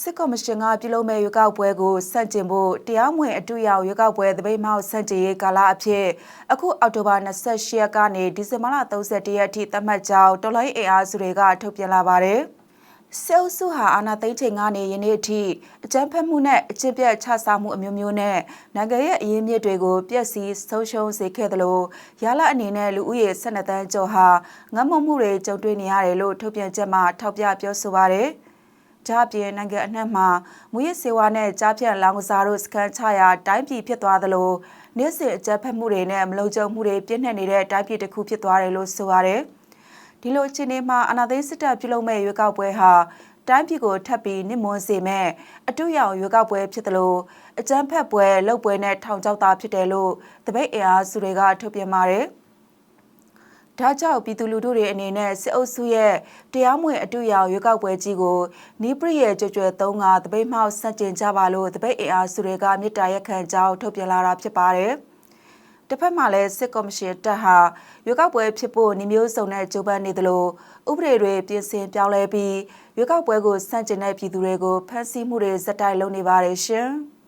စစ်ကော်မရှင်ကပြုလုပ်မဲ့ရွေးကောက်ပွဲကိုစန့်ကျင်ဖို့တရားမဝင်အတူရောက်ရွေးကောက်ပွဲသပိတ်မှောက်စန့်ကျင်ရေးကာလအဖြစ်အခုအောက်တိုဘာ28ရက်ကနေဒီဇင်ဘာလ31ရက်အထိသတ်မှတ်ကြောင်းတော်လိုင်းအင်အားစုတွေကထုတ်ပြန်လာပါတယ်။ဆဲလ်စုဟာအာနာသိန်းချိန်ကနေယနေ့အထိအကြမ်းဖက်မှုနဲ့အကျင့်ပြတ်ချစားမှုအမျိုးမျိုးနဲ့နိုင်ငံရဲ့အရင်းမြစ်တွေကိုပြက်စီးဆုံးရှုံးစေခဲ့သလိုရလအနေနဲ့လူဦးရေ12တန်းကျော်ဟာငတ်မမှုတွေကြုံတွေ့နေရတယ်လို့ထုတ်ပြန်ချက်မှာထောက်ပြပြောဆိုပါတယ်။ ဒါအပြင်နိုင်ငံအနှံ့မှာမူရစ်စေဝါနဲ့ကြားဖြတ်လောင်ကစားတို့စကန်ချရာတိုင်းပြည်ဖြစ်သွားသလိုနေ့စဉ်အကြမ်းဖက်မှုတွေနဲ့မလုံခြုံမှုတွေပြည့်နှက်နေတဲ့တိုင်းပြည်တစ်ခုဖြစ်သွားတယ်လို့ဆိုရတယ်။ဒီလိုအခြေအနေမှာအနာသိစစ်တပ်ပြုလုပ်မဲ့ရွေးကောက်ပွဲဟာတိုင်းပြည်ကိုထပ်ပြီးနစ်မွန်းစေမဲ့အတူရောင်ရွေးကောက်ပွဲဖြစ်တယ်လို့အကြမ်းဖက်ပွဲလုပ်ပွဲနဲ့ထောင်ချောက်တာဖြစ်တယ်လို့တပိတ်အင်အားစုတွေကထုတ်ပြန်ပါတယ်။ ဒါကြောင့်ပြည်သူလူထုတွေအနေနဲ့စစ်အုပ်စုရဲ့တရားမဝင်အတူရောက်ရွေးကောက်ပွဲကြီးကိုနီးပရိရဲ့ကြွကြွသုံးကတပိတ်မှောက်ဆန့်ကျင်ကြပါလို့တပိတ်အင်အားစုတွေကမြစ်တာရက်ခံကြောင်းထုတ်ပြန်လာတာဖြစ်ပါတယ်။တစ်ဖက်မှာလည်းစစ်ကော်မရှင်တပ်ဟာရွေးကောက်ပွဲဖြစ်ဖို့နှမျိုးစုံနဲ့ကြိုးပမ်းနေသလိုဥပဒေတွေပြင်ဆင်ပြောင်းလဲပြီးရွေးကောက်ပွဲကိုစန့်ကျင်တဲ့ပြည်သူတွေကိုဖမ်းဆီးမှုတွေဇက်တိုက်လုပ်နေပါတယ်ရှင်။